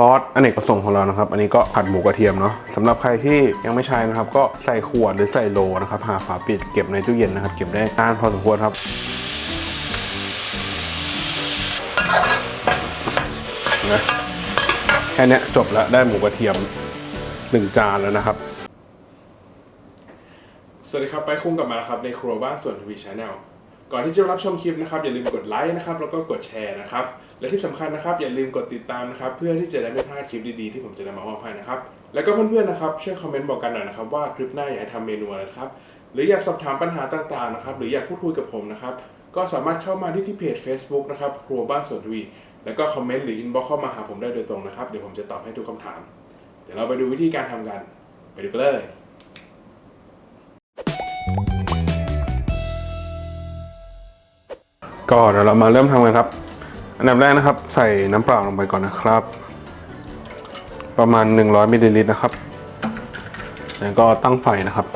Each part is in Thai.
ซอสอเนกประสงค์ของเรานะครับ อันนี้ก็ผัดหมูกระเทียมเนาะสำหรับใครที่ยังไม่ใช้นะครับ ก็ใส่ขวดหรือใส่โลนะครับหาฝาปิดเก็บในตู้เย็นนะครับ เก็บได้นานพอสมควรครับนะแค่นี้จบแล้วได้หมูกระเทียมหนึ่งจานแล้วนะครับ สวัสดีครับ ไปคุ้งกลับมาแล้วครับ ในครัวบ้านส่วนทวีชาแนล ก่อนที่จะรับชมคลิปนะครับอย่าลืมกดไลค์นะครับแล้วก็กดแชร์นะครับและที่สำคัญนะครับอย่าลืมกดติดตามนะครับเพื่อที่จะได้ไม่พลาดคลิปดีๆที่ผมจะนำมามอบให้นะครับแล้วก็เพื่อนๆนะครับช่วยคอมเมนต์บอกกันหน่อยนะครับว่าคลิปหน้าอยากให้ทำเมนูอะไรครับหรืออยากสอบถามปัญหาต่างๆนะครับหรืออยากพูดคุยกับผมนะครับก็สามารถเข้ามาที่ที่เพจ Facebook นะครับครัวบ้านสวนทวีแล้วก็คอมเมนต์หรืออินบ็อกเข้ามาหาผมได้โดยตรงนะครับเดี๋ยวผมจะตอบให้ทุกคำถาม เดี๋ยวเราไปดูวิธีการทำกันไปดูกันเลย ก็เดี๋ยวเรามาเริ่มทำกันครับ อันดับแรกนะครับ ใส่น้ำเปล่าลงไปก่อนนะครับ ประมาณ 100มิลลิลิตรนะครับ แล้วก็ตั้งไฟนะครับ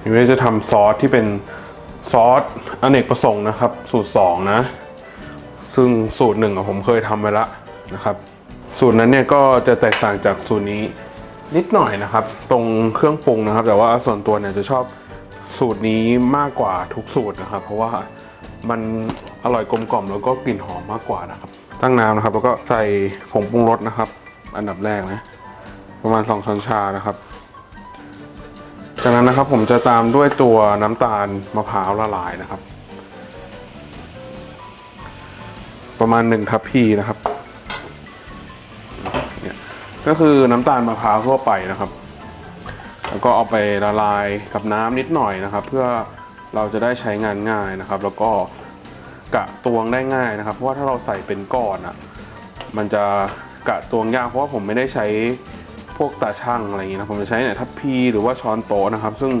นี่เราจะทำซอสที่เป็นซอสอเนกประสงค์นะครับ สูตร 2 นะ ซึ่งสูตรหนึ่งผมเคยทำไว้ละนะครับ สูตรนั้นเนี่ยก็จะแตกต่างจากสูตรนี้ นิดหน่อยนะครับ ตรงเครื่องปรุงนะครับ แต่ว่าส่วนตัวเนี่ยจะชอบสูตรนี้มากกว่าทุกสูตรนะครับ เพราะว่ามันอร่อยกลมกล่อมแล้วก็กลิ่นหอมมากกว่านะครับ ตั้งน้ำนะครับ แล้วก็ใส่ผงปรุงรสนะครับ อันดับแรกนะ ประมาณ 2ช้อนชานะครับ จากนั้นนะครับผมจะตามด้วยตัวน้ำตาลมะพร้าวละลายนะครับ ประมาณ1ทัพพีนะครับ ก็คือน้ำตาลมะพร้าวทั่วไปนะครับ แล้วก็เอาไปละลายกับน้ำนิดหน่อยนะครับ เพื่อเราจะได้ใช้งานง่ายนะครับ แล้วก็กะตวงได้ง่ายนะครับ เพราะว่าถ้าเราใส่เป็นก้อนอะมันจะกะตวงยากเพราะว่าผมไม่ได้ใช้พวกตาช่างอะไรอย่างนี้นะผมจะใช้เนี่ยทัพพีหรือว่าช้อนโต๊ะนะครับ ซึ่ง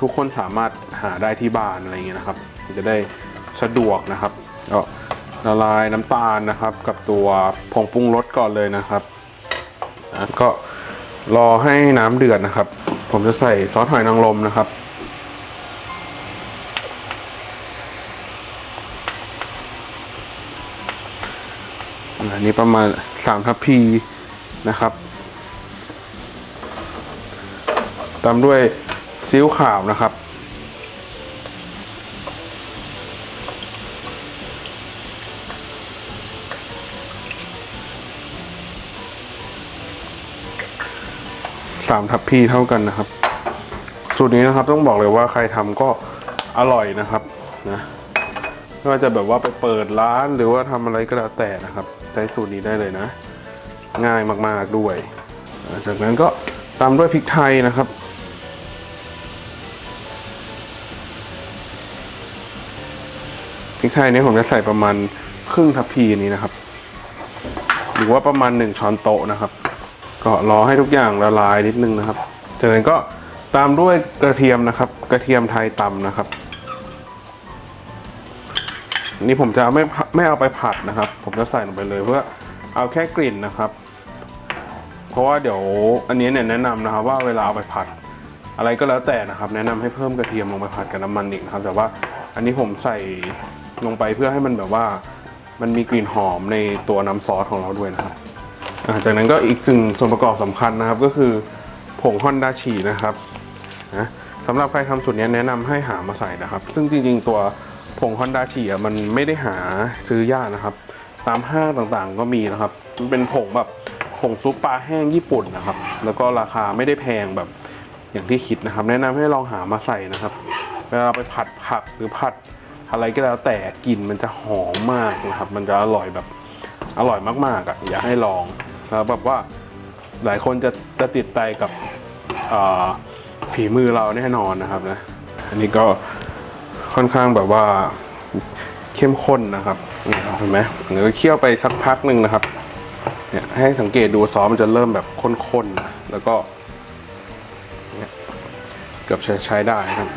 ทุกคนสามารถหาได้ที่บ้านอะไรอย่างนี้ยนะครับจะได้สะดวกนะครับก็ละลายน้ำตาลนะครับ กับตัวผงปรุงรสก่อนเลยนะครับ ก็รอให้น้ำเดือดนะครับ ผมจะใส่ซอสหอยนางรมนะครับ อันนี้ประมาณ3ทัพพีนะครับ ตามด้วยซีอิ๊วขาวนะครับ สามทัพพีเท่ากันนะครับ สูตรนี้นะครับต้องบอกเลยว่าใครทำก็อร่อยนะครับนะไม่ว่าจะแบบว่าไปเปิดร้านหรือว่าทำอะไรก็แล้วแต่นะครับ ใช้สูตรนี้ได้เลยนะ ง่ายมากๆด้วย จากนั้นก็ตามด้วยพริกไทยนะครับพริกไทยนี่ยผมจะใส่ประมาณครึ่งทัพพีนี้นะครับ หรือว่าประมาณ 1 ช้อนโต๊ะนะครับ ก็รอให้ทุกอย่างละลายนิดนึงนะครับ จากนั้นก็ตามด้วยกระเทียมนะครับ กระเทียมไทยตำนะครับนนี้ผมจะไม่ไม่เอาไปผัดนะครับ ผมจะใส่ลงไปเลยเพื่อเอาแค่กลิ่นนะครับ เพราะว่าเดี๋ยวอันนี้เนี่ยแนะนำนะครับว่าเวลาเอาไปผัด อะไรก็แล้วแต่นะครับ แนะนำให้เพิ่มกระเทียมลงไปผัดกับน้ำมันอีกนะครับ แต่ว่าอันนี้ผมใส่ลงไปเพื่อให้มันแบบว่า มันมีกลิ่นหอมในตัวน้ำซอสของเราด้วยนะครับ จากนั้นก็อีกสิ่งส่วนประกอบสำคัญนะครับ ก็คือผงฮอนดาชีนะครับนะสำหรับใครทำสูตรนี้แนะนำให้หามาใส่นะครับ ซึ่งจริงๆตัวผงฮอนดาชีอะมันไม่ได้หาซื้อยากนะครับ ตามห้างต่างๆก็มีนะครับ มันเป็นผงแบบผงซุปปลาแห้งญี่ปุ่นนะครับ แล้วก็ราคาไม่ได้แพงแบบอย่างที่คิดนะครับ แนะนำให้ลองหามาใส่นะครับเวลาเราไปผัดผักหรือผัดอะไรก็แล้วแต่กลิ่นมันจะหอมมากนะครับ มันจะอร่อยแบบอร่อยมากๆอะอยากให้ลอง แล้วแบบว่าหลายคนจะจะติดใจกับฝีมือเราแน่นอนนะครับนะอันนี้ก็ค่อนข้างแบบว่าเข้มข้นนะครับเห็นไหมเดี๋ยวเคี่ยวไปสักพักหนึ่งนะครับเนี่ยให้สังเกตดูซอสมันจะเริ่มแบบข้นๆแล้วก็เนี่ยเกือบใช้ใช้ได้นะครับ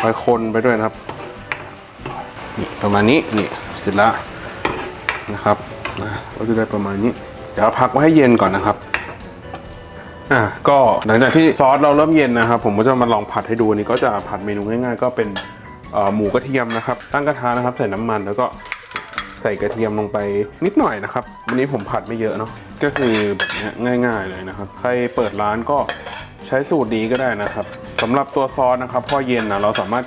ค่อยคนไปด้วยนะครับนี่ประมาณนี้นี่เสร็จแล้วนะครับนะก็จะได้ประมาณนี้ เดี๋ยวพักไว้ให้เย็นก่อนนะครับอะก็หลังจากที่ซอสเราเริ่มเย็นนะครับ ผมก็จะมาลองผัดให้ดูอันนี้ก็จะผัดเมนูง่ายๆ ก็เป็นหมูกระเทียมนะครับ ตั้งกระทะนะครับ ใส่น้ำมันแล้วก็ใส่กระเทียมลงไปนิดหน่อยนะครับวันนี้ผมผัดไม่เยอะเนาะก็คือแบบเนี้ยง่าย ๆเลยนะครับ ใครเปิดร้านก็ใช้สูตรนี้ก็ได้นะครับสำหรับตัวซอสนะครับพอเย็นนะเราสามารถ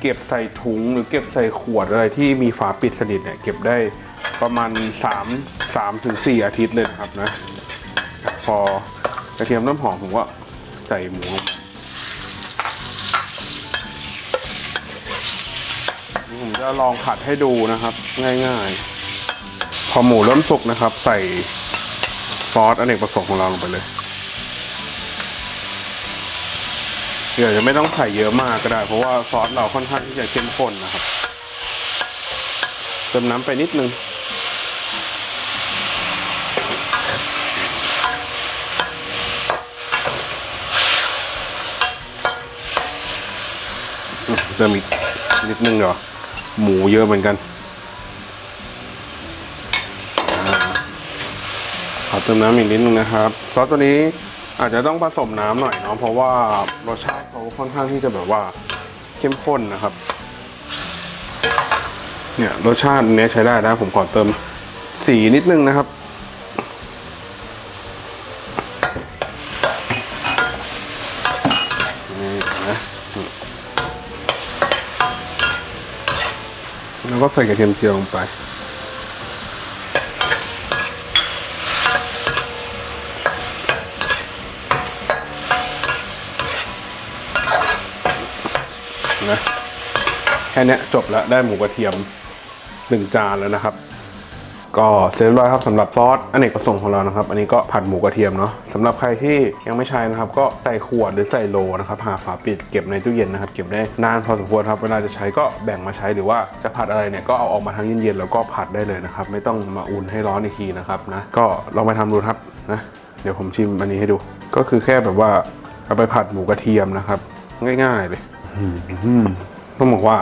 เก็บใส่ถุงหรือเก็บใส่ขวดอะไรที่มีฝาปิดสนิทเนี่ยเก็บได้ ประมาณ 3 3ถึง4อาทิตย์เลยนะครับนะ พอกระเทียมน้ำหอมผมก็ใส่หมูนี่ผมจะลองผัดให้ดูนะครับง่ายๆ พอหมูเริ่มสุกนะครับ ใส่ซอสอเนกประสงค์ของเราลงไปเลยเดี๋ยวจะไม่ต้องใส่เยอะมากก็ได้ เพราะว่าซอสเราค่อนข้างที่จะเข้มข้นนะครับ เติมน้ำไปนิดนึง เติมอีกนิดนึงเดี๋ยวหมูเยอะเหมือนกันขอเติมน้ำอีกนิดนึงนะครับซอสตัวนี้อาจจะต้องผสมน้ำหน่อยเนาะเพราะว่ารสชาติเขาค่อนข้างที่จะแบบว่าเข้มข้นนะครับเนี่ยรสชาติเนี้ยใช้ได้นะผมขอเติมสีนิดนึงนะครับ นี่นะ แล้ว ก็ใส่กระเทียมเจียวลงไป นะ แค่นี้จบแล้วได้หมูกระเทียมหนึ่งจานแล้วนะครับ ก็เสร็จเรียบร้อยครับสำหรับซอสอเนกประสงค์ของเรานะครับ อันนี้ก็ผัดหมูกระเทียมเนาะสำหรับใครที่ยังไม่ใช้นะครับ ก็ใส่ขวดหรือใส่โหลนะครับหาฝาปิดเก็บในตู้เย็นนะครับ เก็บได้นานพอสมควรครับ เวลาจะใช้ก็แบ่งมาใช้หรือว่าจะผัดอะไรเนี่ยก็เอาออกมาทั้งเย็นๆแล้วก็ผัดได้เลยนะครับ ไม่ต้องมาอุ่นให้ร้อนอีกทีนะครับนะ ก็ลองไปทำดูครับนะ เดี๋ยวผมชิมอันนี้ให้ดู ก็คือแค่แบบว่าเอาไปผัดหมูกระเทียมนะครับ ง่าย ๆเลยต้องบอกว่า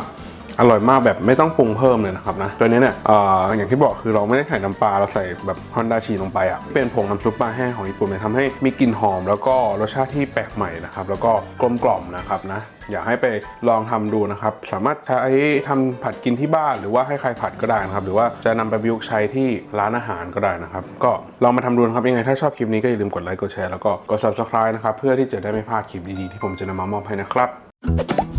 อร่อยมากแบบไม่ต้องปรุงเพิ่มเลยนะครับนะตัวนี้เนี่ยออย่างที่บอกคือเราไม่ได้ใส่น้ำปลาเราใส่แบบฮอนดาชีลงไปอะเป็นผงน้ำซุปปลาแห้งของญี่ปุ่นเนี่ยทำให้มีกลิ่นหอม แล้วก็รสชาติที่แปลกใหม่นะครับแล้วก็กลมกล่อมนะครับนะอยากให้ไปลองทำดูนะครับ สามารถใช้ทำผัดกินที่บ้าน หรือว่าให้ใครผัดก็ได้นะครับ หรือว่าจะนำไปประยุกต์ใช้ที่ร้านอาหารก็ได้นะครับ ก็ลองมาทำดูนะครับ ยังไงถ้าชอบคลิปนี้ก็อย่าลืมกดไลค์ กดแชร์ แล้วก็กด subscribe นะครับ เพื่อที่จะได้ไม่พลาดคลิปดีๆ ที่ผมจะนำมามอบให้นะครับ